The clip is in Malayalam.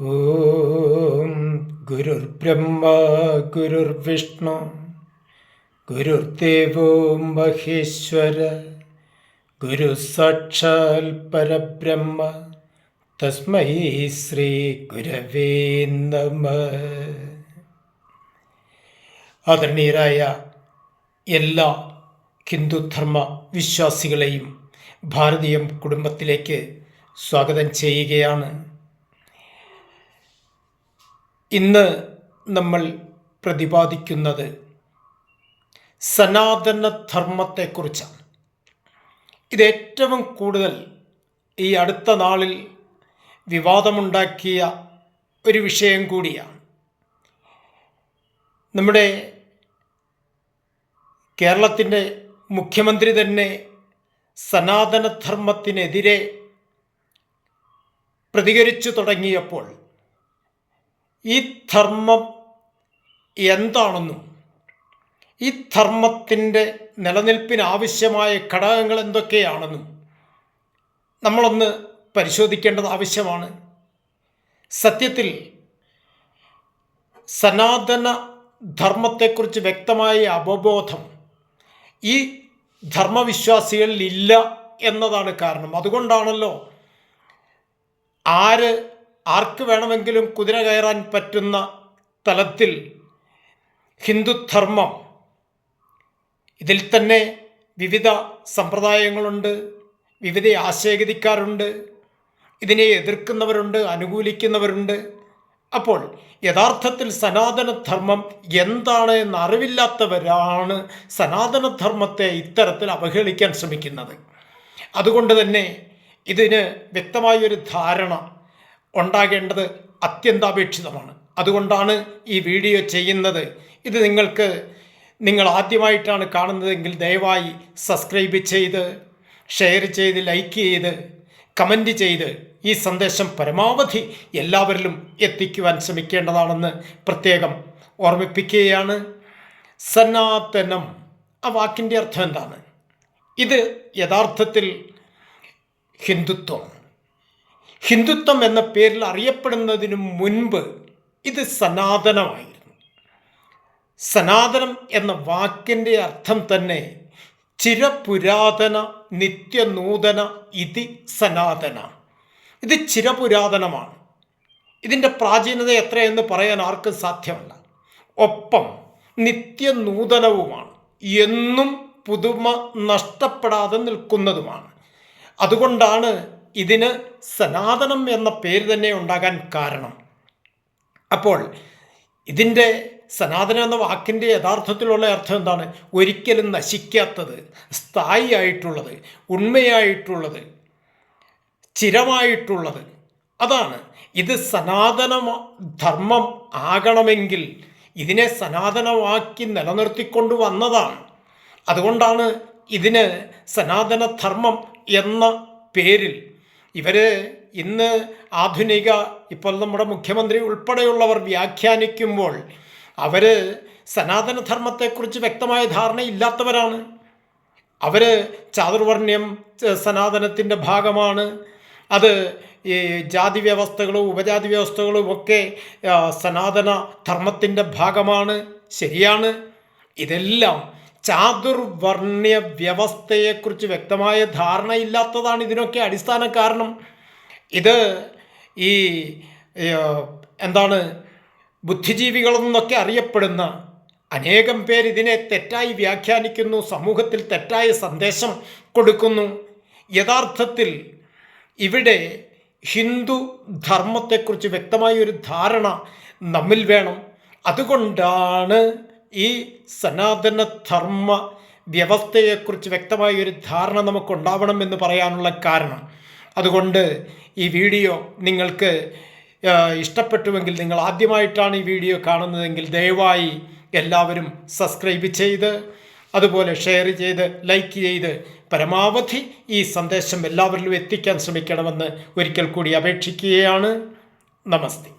ഓം ഗുരുർബ്രഹ്മ ഗുരുർവിഷ്ണു ഗുരുർദേവോ മഹേശ്വര ഗുരു സാക്ഷാൽ പരബ്രഹ്മ തസ്മൈ ശ്രീ ഗുരവേ നമ. ആദരണീയരായ എല്ലാ ഹിന്ദുധർമ്മ വിശ്വാസികളെയും ഭാരതീയം കുടുംബത്തിലേക്ക് സ്വാഗതം ചെയ്യുകയാണ്. ഇന്ന് നമ്മൾ പ്രതിപാദിക്കുന്നത് സനാതന സനാതനധർമ്മത്തെക്കുറിച്ചാണ്. ഇത് ഏറ്റവും കൂടുതൽ ഈ അടുത്ത നാളിൽ വിവാദമുണ്ടാക്കിയ ഒരു വിഷയം കൂടിയാണ്. നമ്മുടെ കേരളത്തിന്റെ മുഖ്യമന്ത്രി തന്നെ സനാതനധർമ്മത്തിനെതിരെ പ്രതികരിച്ചു തുടങ്ങിയപ്പോൾ ഈ ധർമ്മം എന്താണെന്നും ഈ ധർമ്മത്തിന്റെ നിലനിൽപ്പിന് ആവശ്യമായ ഘടകങ്ങൾ എന്തൊക്കെയാണെന്നും നമ്മളൊന്ന് പരിശോധിക്കേണ്ടത് ആവശ്യമാണ്. സത്യത്തിൽ സനാതന ധർമ്മത്തെക്കുറിച്ച് വ്യക്തമായ അവബോധം ഈ ധർമ്മവിശ്വാസികളിൽ ഇല്ല എന്നതാണ് കാരണം. അതുകൊണ്ടാണല്ലോ ആര് ആർക്ക് വേണമെങ്കിലും കുതിര കയറാൻ പറ്റുന്ന തലത്തിൽ ഹിന്ദുധർമ്മം. ഇതിൽ തന്നെ വിവിധ സമ്പ്രദായങ്ങളുണ്ട് വിവിധ ആശയഗതിക്കാരുണ്ട് ഇതിനെ എതിർക്കുന്നവരുണ്ട് അനുകൂലിക്കുന്നവരുണ്ട്. അപ്പോൾ യഥാർത്ഥത്തിൽ സനാതനധർമ്മം എന്താണ് എന്ന് അറിവില്ലാത്തവരാണ് സനാതനധർമ്മത്തെ ഇത്തരത്തിൽ അവഹേളിക്കാൻ ശ്രമിക്കുന്നത്. അതുകൊണ്ട് തന്നെ ഇതിന് വ്യക്തമായൊരു ധാരണ ഉണ്ടാകേണ്ടത് അത്യന്താപേക്ഷിതമാണ്. അതുകൊണ്ടാണ് ഈ വീഡിയോ ചെയ്യുന്നത്. ഇത് നിങ്ങൾക്ക് നിങ്ങൾ ആദ്യമായിട്ടാണ് കാണുന്നതെങ്കിൽ ദയവായി സബ്സ്ക്രൈബ് ചെയ്ത് ഷെയർ ചെയ്ത് ലൈക്ക് ചെയ്ത് കമന്റ് ചെയ്ത് ഈ സന്ദേശം പരമാവധി എല്ലാവരിലും എത്തിക്കുവാൻ ശ്രമിക്കേണ്ടതാണെന്ന് പ്രത്യേകം ഓർമ്മിപ്പിക്കുകയാണ്. സനാതനം ആ വാക്കിന്റെ അർത്ഥം എന്താണ്? ഇത് യഥാർത്ഥത്തിൽ ഹിന്ദുത്വം. ഹിന്ദുത്വം എന്ന പേരിൽ അറിയപ്പെടുന്നതിന് മുൻപ് ഇത് സനാതനമായിരുന്നു. സനാതനം എന്ന വാക്കിന്റെ അർത്ഥം തന്നെ ചിരപുരാതന നിത്യനൂതന ഇതി സനാതന. ഇത് ചിരപുരാതനമാണ്. ഇതിന്റെ പ്രാചീനത എത്രയെന്ന് പറയാൻ ആർക്കും സാധ്യമല്ല. ഒപ്പം നിത്യനൂതനവുമാണ്. എന്നും പുതുമ നഷ്ടപ്പെടാതെ നിൽക്കുന്നതുമാണ്. അതുകൊണ്ടാണ് ഇതിന് സനാതനം എന്ന പേര് തന്നെ ഉണ്ടാകാൻ കാരണം. അപ്പോൾ ഇതിന്റെ സനാതനം എന്ന വാക്കിന്റെ യഥാർത്ഥത്തിലുള്ള അർത്ഥം എന്താണ്? ഒരിക്കലും നശിക്കാത്തത് സ്ഥായി ആയിട്ടുള്ളത് ഉണ്മയായിട്ടുള്ളത് ചിരമായിട്ടുള്ളത്. അതാണ്. ഇത് സനാതന ധർമ്മം ആകണമെങ്കിൽ ഇതിനെ സനാതനമാക്കി നിലനിർത്തിക്കൊണ്ട് വന്നതാണ്. അതുകൊണ്ടാണ് ഇതിന് സനാതനധർമ്മം എന്ന പേരിൽ ഇവർ ഇന്ന് ആധുനിക ഇപ്പോൾ നമ്മുടെ മുഖ്യമന്ത്രി ഉൾപ്പെടെയുള്ളവർ വ്യാഖ്യാനിക്കുമ്പോൾ അവർ സനാതനധർമ്മത്തെക്കുറിച്ച് വ്യക്തമായ ധാരണയില്ലാത്തവരാണ്. അവർ ചാതുർവർണ്യം സനാതനത്തിന്റെ ഭാഗമാണ്. അത് ഈ ജാതി വ്യവസ്ഥകളും ഉപജാതി വ്യവസ്ഥകളും ഒക്കെ സനാതന ധർമ്മത്തിന്റെ ഭാഗമാണ്. ശരിയാണ്. ഇതെല്ലാം ചാതുർവർണ്യ വ്യവസ്ഥയെക്കുറിച്ച് വ്യക്തമായ ധാരണയില്ലാത്തതാണ് ഇതിനൊക്കെ അടിസ്ഥാന കാരണം. ഇത് ഈ എന്താണ് ബുദ്ധിജീവികളെന്നൊക്കെ അറിയപ്പെടുന്ന അനേകം പേർ ഇതിനെ തെറ്റായി വ്യാഖ്യാനിക്കുന്നു സമൂഹത്തിൽ തെറ്റായ സന്ദേശം കൊടുക്കുന്നു. യഥാർത്ഥത്തിൽ ഇവിടെ ഹിന്ദു ധർമ്മത്തെക്കുറിച്ച് വ്യക്തമായ ഒരു ധാരണ നമ്മിൽ വേണം. അതുകൊണ്ടാണ് ഈ സനാതന ധർമ്മ വ്യവസ്ഥയെക്കുറിച്ച് വ്യക്തമായ ഒരു ധാരണ നമുക്കുണ്ടാവണം എന്ന് പറയാനുള്ള കാരണം. അതുകൊണ്ട് ഈ വീഡിയോ നിങ്ങൾക്ക് ഇഷ്ടപ്പെട്ടുവെങ്കിൽ നിങ്ങൾ ആദ്യമായിട്ടാണ് ഈ വീഡിയോ കാണുന്നതെങ്കിൽ ദയവായി എല്ലാവരും സബ്സ്ക്രൈബ് ചെയ്ത് അതുപോലെ ഷെയർ ചെയ്ത് ലൈക്ക് ചെയ്ത് പരമാവധി ഈ സന്ദേശം എല്ലാവരിലും എത്തിക്കാൻ ശ്രമിക്കണമെന്ന് ഒരിക്കൽ കൂടി അപേക്ഷിക്കുകയാണ്. നമസ്തേ.